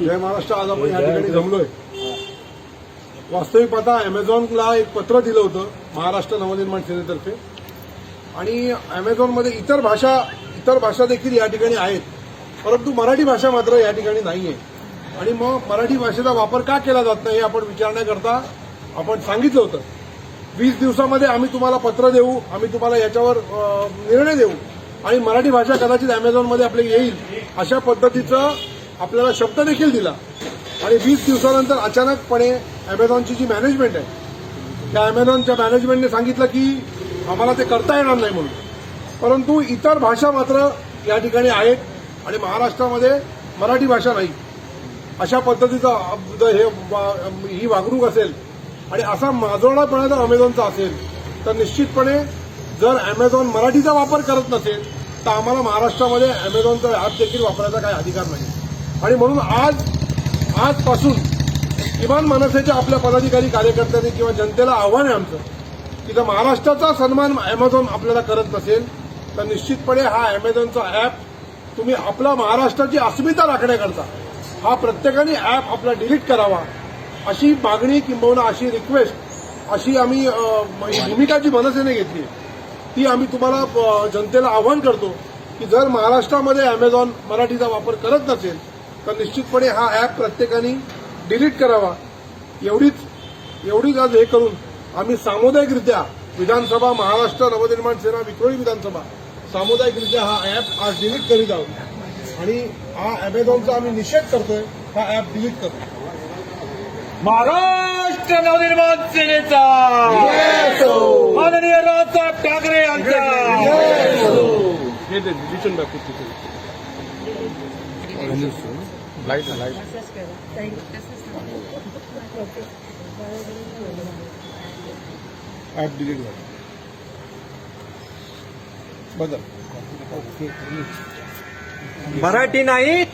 जय महाराष्ट्र आज आपण या ठिकाणी जमलोय. वास्तविक पाहता अमेझॉनला एक पत्र दिलं होतं महाराष्ट्र नवनिर्माण सेनेतर्फे. आणि अमेझॉनमध्ये इतर भाषा इतर भाषा देखील या ठिकाणी आहेत. परंतु मराठी भाषा मात्र या ठिकाणी नाही आहे आणि मग मराठी भाषेचा वापर का केला जात नाही हे आपण विचारण्याकरता आपण सांगितलं होतं. वीस दिवसामध्ये आम्ही तुम्हाला पत्र देऊ आम्ही तुम्हाला याच्यावर निर्णय देऊ. आणि मराठी भाषा कदाचित अमेझॉनमध्ये आपले येईल. अशा पद्धतीचं आपल्याला शब्द देखील दिला. आणि वीस दिवसानंतर अचानकपणे अमेझॉनची जी मॅनेजमेंट आहे त्या अमेझॉनच्या मॅनेजमेंटने सांगितलं की आम्हाला ते करता येणार नाही म्हणून. परंतु इतर भाषा मात्र या ठिकाणी आहेत आणि महाराष्ट्रामध्ये मराठी भाषा नाही. अशा पद्धतीचं हे ही वागणूक असेल आणि असा माजोरडापणा जर अमेझॉनचा असेल तर निश्चितपणे जर अमेझॉन मराठीचा वापर करत नसेल तर आम्हाला महाराष्ट्रामध्ये अमेझॉनचा ॲप देखील वापरायचा काही अधिकार नाही. आणि म्हणून आज आजपासून किमान मनसेच्या आपल्या पदाधिकारी कार्यकर्त्यांनी किंवा जनतेला आव्हान आहे आमचं की जर महाराष्ट्राचा सन्मान अमेझॉन आपल्याला करत नसेल तर निश्चितपणे हा अमेझॉनचा ॲप तुम्ही आपला महाराष्ट्राची अस्मिता राखण्याकरता हा प्रत्येकाने ॲप आपला डिलीट करावा. अशी मागणी किंबहुना अशी रिक्वेस्ट अशी आम्ही भूमिका जी मनसेने घेतली ती आम्ही तुम्हाला जनतेला आव्हान करतो की जर महाराष्ट्रामध्ये अमेझॉन मराठीचा वापर करत नसेल तर निश्चितपणे हा ॲप प्रत्येकाने डिलीट करावा. एवढीच एवढीच आज हे करून आम्ही सामुदायिकरित्या विधानसभा महाराष्ट्र नवनिर्माण सेना विक्रोळी विधानसभा सामुदायिकरित्या हा ॲप आज डिलीट करीत आहोत. आणि हा अमेझॉनचा आम्ही निषेध करतोय हा ॲप डिलीट करतो महाराष्ट्र नवनिर्माण सेनेचा! माननीय राजसाहेब ठाकरे यांचा! बदल. मराठी नाही